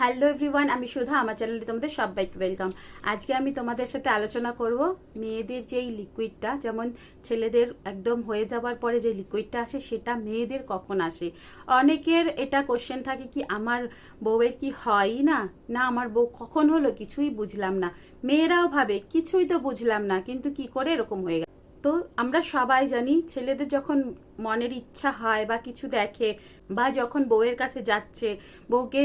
Hello everyone আমি সুধা আমার চ্যানেলে তোমাদের সবাইকে ওয়েলকাম আজকে আমি তোমাদের সাথে আলোচনা করব মেয়েদের যেই লিকুইডটা যেমন ছেলেদের একদম হয়ে যাওয়ার পরে যে লিকুইডটা আসে সেটা মেয়েদের কখন আসে? অনেকের এটা কোশ্চেন থাকে কি, আমার বউয়ের কি হয়ই না? না, আমার বউ কখন হলো? কিছুই বুঝলাম না। মেয়েরাও ভাবে, কিছুই তো বুঝলাম না, কিন্তু কি করে এরকম হয়ে গেল? তো আমরা সবাই জানি, ছেলেদের যখন মনের ইচ্ছা হয় বা কিছু দেখে বা যখন বউয়ের কাছে যাচ্ছে, বউকে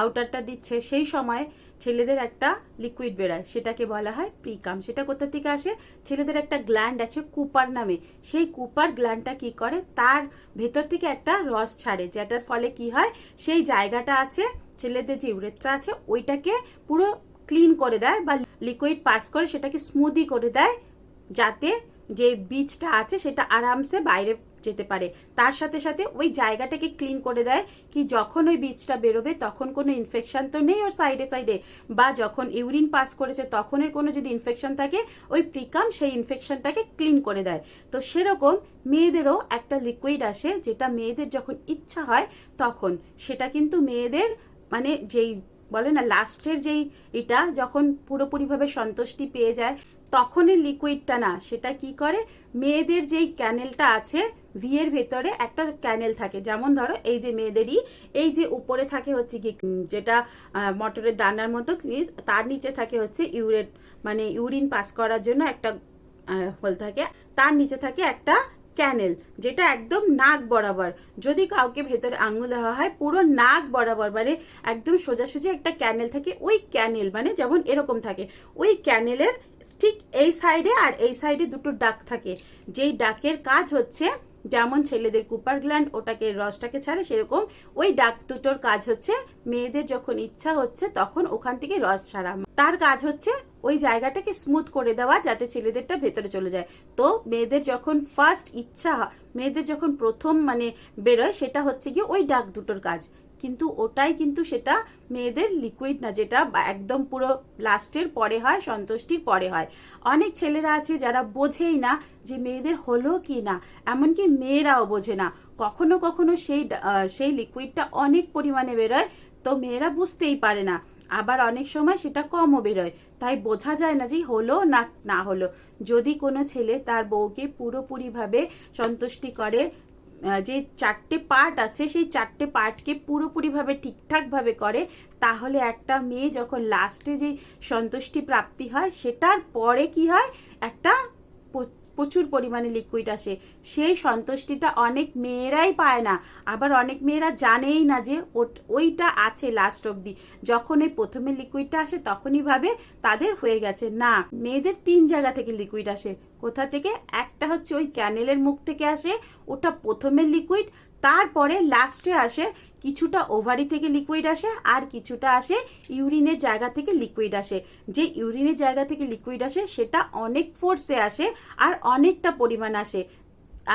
আউটারটা দিচ্ছে, সেই সময় ছেলেদের একটা লিকুইড বেরায়, সেটাকে বলা হয় প্রিকাম সেটা কোথা থেকে আসে? ছেলেদের একটা গ্ল্যান্ড আছে কুপার নামে। সেই কুপার গ্ল্যান্ডটা কি করে? তার ভেতর থেকে একটা রস ছাড়ে, যেটার ফলে কি হয়? সেই জায়গাটা আছে, ছেলেদের যে ইউরেটটা আছে, ওইটাকে পুরো ক্লিন করে দেয় বা লিকুইড পাস করে, সেটাকে স্মুদি করে দেয়, যাতে যে বীজটা আছে, সেটা আরামসে বাইরে যেতে পারে। তার সাথে সাথে ওই জায়গাটাকে ক্লিন করে দেয় কি যখন ওই বীজটা বেরোবে তখন কোনো ইনফেকশন তো নেই ওর সাইডে সাইডে বা যখন ইউরিন পাস করেছে তখনের কোনো যদি ইনফেকশন থাকে, ওই প্রিকাম সেই ইনফেকশনটাকে ক্লিন করে দেয়। তো সেরকম মেয়েদেরও একটা লিকুইড আসে যেটা মেয়েদের যখন ইচ্ছা হয় তখন। সেটা কিন্তু মেয়েদের মানে যেই বলে না, লাস্টের যেই এটা যখন পুরোপুরিভাবে সন্তুষ্টি পেয়ে যায় তখনই লিকুইডটা না, সেটা কি করে? মেয়েদের যেই ক্যানেলটা আছে ভিয়ের ভেতরে একটা ক্যানেল থাকে। যেমন ধরো, এই যে মেয়েদেরই, এই যে উপরে থাকে হচ্ছে কি যেটা মটরের দানার মতো তার নিচে থাকে হচ্ছে ইউরেট মানে ইউরিন পাস করার জন্য একটা হোল থাকে। তার নিচে থাকে একটা ক্যানেল যেটা একদম নাক বরাবর। যদি কাউকে ভেতরে আঙুল দেওয়া হয়, পুরো নাক বরাবর মানে একদম সোজাসুজি একটা ক্যানেল থাকে, ওই ক্যানেল মানে যেমন এরকম থাকে। ওই ক্যানেলের ঠিক এই সাইডে আর এই সাইডে দুটো ডাক থাকে। যেই ডাকের কাজ হচ্ছে যেমন ছেলেদের কুপার গ্ল্যান্ড, ওটাকে, রসটাকে ছাড়ে সেরকম। ওই ডাক দুটোর কাজ হচ্ছে, মেয়েদের যখন ইচ্ছা হচ্ছে তখন ওখান থেকে রস ছাড়া। তার কাজ হচ্ছে ওই জায়গাটাকে স্মুথ করে দেওয়া যাতে ছেলেদেরটা ভেতরে চলে যায়। তো মেয়েদের যখন ফার্স্ট ইচ্ছা মেয়েদের যখন প্রথম মানে বেরোয়, সেটা হচ্ছে গিয়ে ওই ডাক দুটোর কাজ। কিন্তু ওটাই কিন্তু সেটা মেয়েদের লিকুইড না, যেটা একদম পুরো লাস্টের পরে হয়, সন্তুষ্টির পরে হয়। অনেক ছেলেরা আছে যারা বোঝেই না যে মেয়েদের হলো কি না, এমনকি মেয়েরাও বোঝে না। কখনো কখনো সেই সেই লিকুইডটা অনেক পরিমাণে বেরোয়, তো মেয়েরা বুঝতেই পারে না। আবার অনেক সময় সেটা কমও বেরোয়, তাই বোঝা যায় না যে হলো না না হলো। যদি কোনো ছেলে তার বউকে পুরোপুরিভাবে সন্তুষ্টি করে যে চারটে পার্ট আছে, সেই চারটে পার্টকে পুরোপুরিভাবে ঠিকঠাকভাবে করে, তাহলে একটা মেয়ে যখন লাস্টে যে সন্তুষ্টি প্রাপ্তি হয়, সেটার পরে কি হয়? একটা প্রচুর পরিমাণে লিকুইড আসে। সেই সন্তুষ্টিটা অনেক মেয়েরাই পায় না। আবার অনেক মেয়েরা জানেই না যে ওইটা আছে লাস্ট অবধি। যখন এই প্রথমে লিকুইডটা আসে, তখনই ভাবে তাদের হয়ে গেছে। না, মেয়েদের তিন জায়গা থেকে লিকুইড আসে। কোথা থেকে? একটা হচ্ছে ওই ক্যানেলের মুখ থেকে আসে, ওটা প্রথমে লিকুইড তারপরে লাস্টে আসে কিছুটা ওভারি থেকে লিকুইড আসে আর কিছুটা আসে ইউরিনের জায়গা থেকে লিকুইড আসে। যে ইউরিনের জায়গা থেকে লিকুইড আসে, সেটা অনেক ফোর্সে আসে আর অনেকটা পরিমাণ আসে।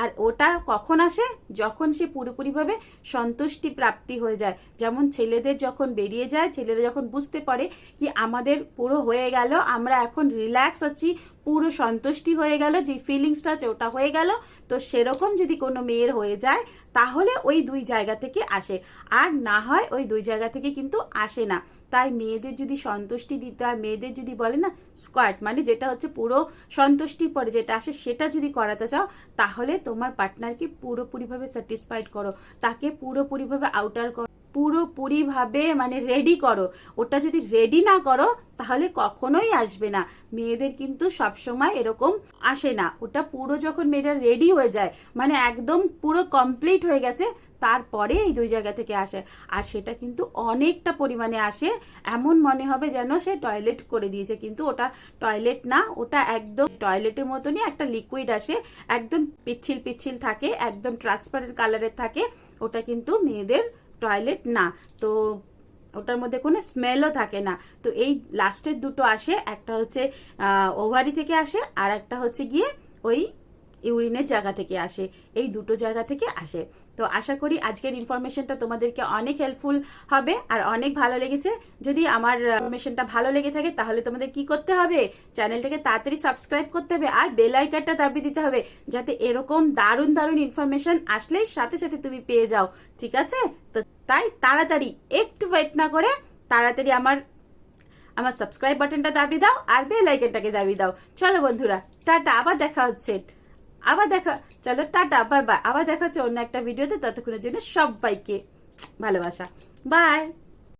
আর ওটা কখন আসে? যখন সে পুরোপুরিভাবে সন্তুষ্টি প্রাপ্তি হয়ে যায়। যেমন ছেলেদের যখন বেরিয়ে যায়, ছেলেরা যখন বুঝতে পারে কি আমাদের পুরো হয়ে গেল, আমরা এখন রিল্যাক্স আছি পুরো সন্তুষ্টি হয়ে গেল, যে ফিলিংসটা আছে ওটা হয়ে গেল। তো সেরকম যদি কোনো মেয়ের হয়ে যায়, তাহলে ওই দুই জায়গা থেকে আসে। আর না হয় ওই দুই জায়গা থেকে কিন্তু আসে না। তাই মেয়েদের যদি সন্তুষ্টি দিতে হয়, মেয়েদের যদি বলে না স্কোয়াট মানে যেটা হচ্ছে পুরো সন্তুষ্টির পরে যেটা আসে সেটা যদি করাতে চাও, তাহলে তোমার পার্টনারকে পুরোপুরিভাবে স্যাটিসফাইড করো। তাকে পুরোপুরিভাবে আউটার করো পুরোপুরিভাবে মানে রেডি করো। ওটা যদি রেডি না করো, তাহলে কখনোই আসবে না। মেয়েদের কিন্তু সবসময় এরকম আসে না। ওটা পুরো যখন মেয়েরা রেডি হয়ে যায় মানে একদম পুরো কমপ্লিট হয়ে গেছে, তারপরে এই দুই জায়গা থেকে আসে। আর সেটা কিন্তু অনেকটা পরিমাণে আসে। এমন মনে হবে যেন সে টয়লেট করে দিয়েছে। কিন্তু ওটা টয়লেট না, ওটা একদম টয়লেটের মতনই একটা লিকুইড আসে। একদম পিচ্ছিল পিচ্ছিল থাকে, একদম ট্রান্সপারেন্ট কালারের থাকে। ওটা কিন্তু মেয়েদের টয়লেট না। তো ওটার মধ্যে কোনো স্মেলও থাকে না। তো এই লাস্টের দুটো আসে, একটা হচ্ছে ওভারি থেকে আসে, আর একটা হচ্ছে গিয়ে ওই ইউরিনের জায়গা থেকে আসে। এই দুটো জায়গা থেকে আসে। তো আশা করি আজকের ইনফরমেশনটা তোমাদেরকে অনেক হেল্পফুল হবে, আর অনেক ভালো লেগেছে। যদি আমার ইনফরমেশনটা ভালো লেগে থাকে, তাহলে তোমাদের কি করতে হবে? চ্যানেলটাকে তাড়াতাড়ি সাবস্ক্রাইব করতে হবে, আর বেল আইকনটা দাবি দিতে হবে, যাতে এরকম দারুণ দারুণ ইনফরমেশন আসলেই সাথে সাথে তুমি পেয়ে যাও। ঠিক আছে? তো তাই তাড়াতাড়ি একটু ওয়েট না করে তাড়াতাড়ি আমার আমার সাবস্ক্রাইব বাটনটা দাবি দাও আর বেল আইকনটাকে দাবি দাও। চলো বন্ধুরা, টাটা, আবার দেখা হচ্ছে। আবার দেখা, চলো টাটা বাই বাই আবার দেখা হচ্ছে অন্য একটা ভিডিওতে ততক্ষণের জন্য সবাইকে ভালোবাসা। বাই